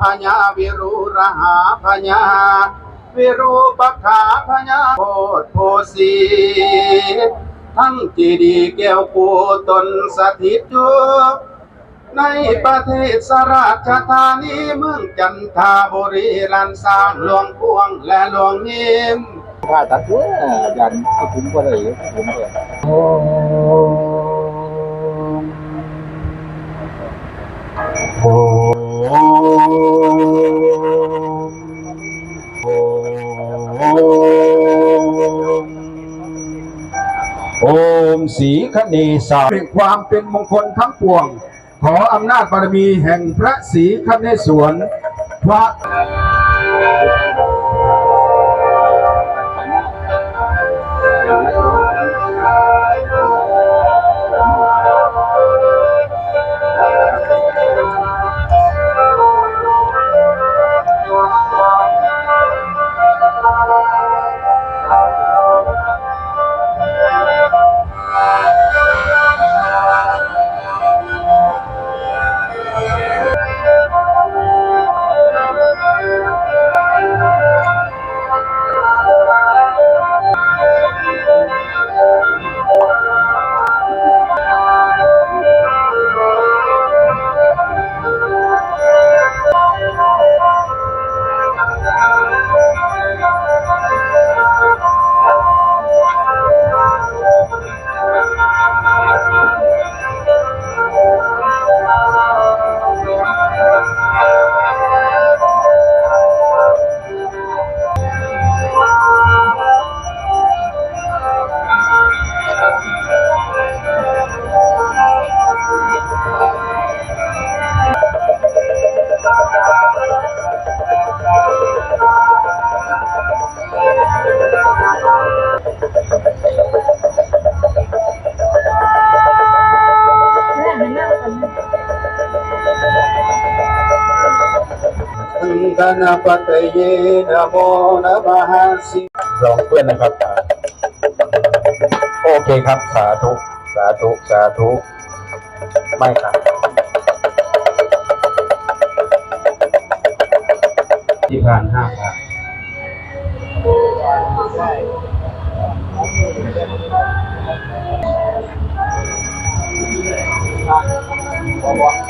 พญาวิรุระหาพญาวิรูปขาพญาโพธโพสีทั้งจีดีแก้วปูตนสถิตอยู่ในประเทศสราชธานีเมืองจันทบุรีลันสางหลวงพวงและหลวงหิมผ่าตัดตัวอย์ก็คุ้มก็เลยคุ้มเลย โอมสีคเนสาเป็นความเป็นมงคลทั้งปวง ขออำนาจบารมีแห่งพระศรีคเนศวรพระ กนปตเยนะโมนะมหาสิลองเพื่อนนะครับโอเคครับสาธุสาธุสาธุไม่ครับที่ผ่านห้าพันโอมสิขาเนสายองมหาคณะปฏิก่อนชุลีขึ้นวัน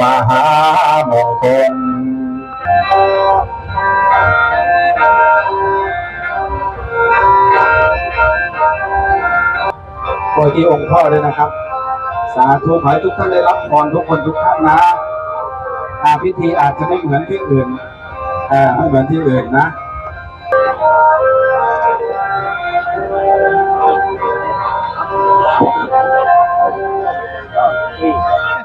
มหามงคลโดยที่องค์พ่อเลยนะครับ สาธุขอให้ทุกท่านได้รับพรทุกคนทุกท่านนะอาพิธีอาจจะไม่เหมือนที่อื่นอ่อไม่เหมือนที่อื่นนะ